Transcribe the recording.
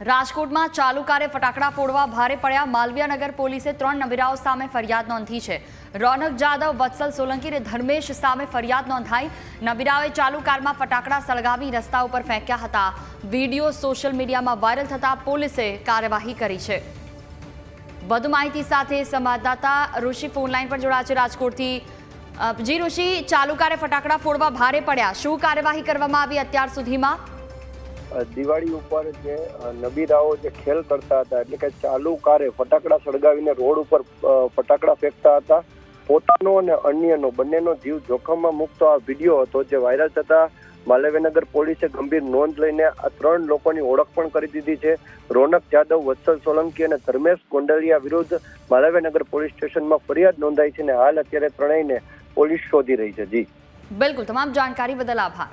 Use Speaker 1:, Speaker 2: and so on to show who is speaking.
Speaker 1: રાજકોટમાં ચાલુ કારે ફટાકડા ફોડવા ભારે પડ્યા. માલવીયાનગર પોલીસે ત્રણ નબીરાઓ સામે ફરિયાદ નોંધી છે. રોનક જાદવ, વત્સલ સોલંકી અને ધર્મેશ સામે ફરિયાદ નોંધાઈ. નબીરાઓએ ચાલુ કારમાં ફટાકડા સળગાવી રસ્તા ઉપર ફેંક્યા હતા. વીડિયો સોશિયલ મીડિયામાં વાયરલ થતા પોલીસે કાર્યવાહી કરી છે. વધુ માહિતી સાથે સંવાદદાતા ઋષિ ફોનલાઈન પર જોડાયા છે રાજકોટથી. જી ઋષિ, ચાલુ કારે ફટાકડા ફોડવા ભારે પડ્યા. શું કાર્યવાહી કરવામાં આવી અત્યાર સુધીમાં?
Speaker 2: દિવાળી ઉપર જે નબીરાઓ જે ખેલ કરતા હતા, એટલે કે ચાલુ કારે ફટાકડા સળગાવીને રોડ ઉપર ફટાકડા ફેંકતા હતા, પોતાનો અને અન્યનો, બંનેનો જીવ જોખમમાં મૂકતો આ વીડિયો હતો જે વાયરલ થતા માલવ્યનગર પોલીસે ગંભીર નોંધ લઈને આ ત્રણ લોકોની ઓળખ પણ કરી દીધી છે. રોનક જાદવ, વત્સલ સોલંકી અને ધર્મેશ કોંડલિયા વિરુદ્ધ માલવ્યનગર પોલીસ સ્ટેશનમાં ફરિયાદ નોંધાઈ છે અને હાલ અત્યારે ત્રણેયને પોલીસ શોધી રહી છે. જી.
Speaker 1: બિલકુલ, તમામ જાણકારી બદલ આભાર.